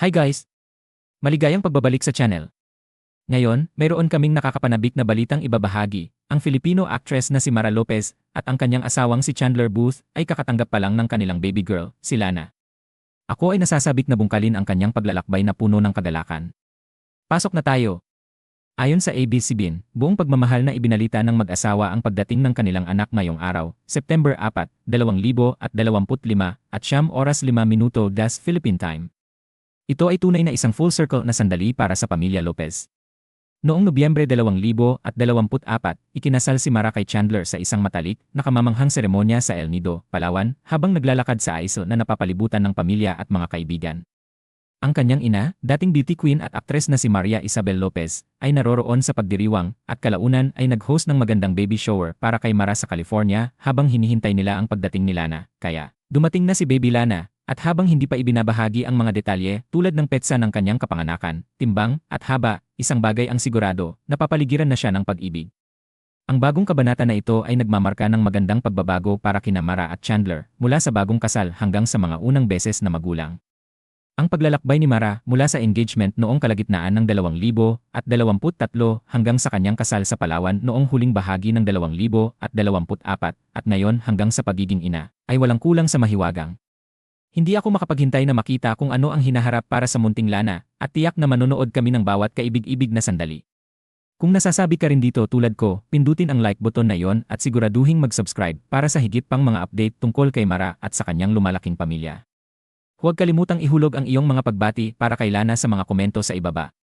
Hi guys! Maligayang pagbabalik sa channel. Ngayon, mayroon kaming nakakapanabik na balitang ibabahagi. Ang Filipino actress na si Mara Lopez at ang kanyang asawang si Chandler Booth ay kakatanggap pa lang ng kanilang baby girl, si Lana. Ako ay nasasabik na bungkalin ang kanyang paglalakbay na puno ng kagalakan. Pasok na tayo! Ayon sa ABCBN, buong pagmamahal na ibinalita ng mag-asawa ang pagdating ng kanilang anak ngayong araw, September 4, 2025 at siyam oras 5 minuto das Philippine Time. Ito ay tunay na isang full circle na sandali para sa pamilya Lopez. Noong Nobyembre 2024, ikinasal si Mara kay Chandler sa isang matalik na kamamanghang seremonya sa El Nido, Palawan, habang naglalakad sa aisle na napapalibutan ng pamilya at mga kaibigan. Ang kanyang ina, dating beauty queen at aktres na si Maria Isabel Lopez, ay naroroon sa pagdiriwang at kalaunan ay nag-host ng magandang baby shower para kay Mara sa California habang hinihintay nila ang pagdating ni Lana. Kaya, dumating na si Baby Lana, at habang hindi pa ibinabahagi ang mga detalye tulad ng petsa ng kanyang kapanganakan, timbang, at haba, isang bagay ang sigurado, napapaligiran na siya ng pag-ibig. Ang bagong kabanata na ito ay nagmamarka ng magandang pagbabago para kina Mara at Chandler mula sa bagong kasal hanggang sa mga unang beses na magulang. Ang paglalakbay ni Mara mula sa engagement noong kalagitnaan ng 2023 hanggang sa kanyang kasal sa Palawan noong huling bahagi ng 2024 at ngayon hanggang sa pagiging ina ay walang kulang sa mahiwagang. Hindi ako makapaghintay na makita kung ano ang hinaharap para sa munting lana at tiyak na manonood kami ng bawat kaibig-ibig na sandali. Kung nasasabi ka rin dito tulad ko, pindutin ang like button na yon at siguraduhing mag-subscribe para sa higit pang mga update tungkol kay Mara at sa kanyang lumalaking pamilya. Huwag kalimutang ihulog ang iyong mga pagbati para kay Lana sa mga komento sa ibaba.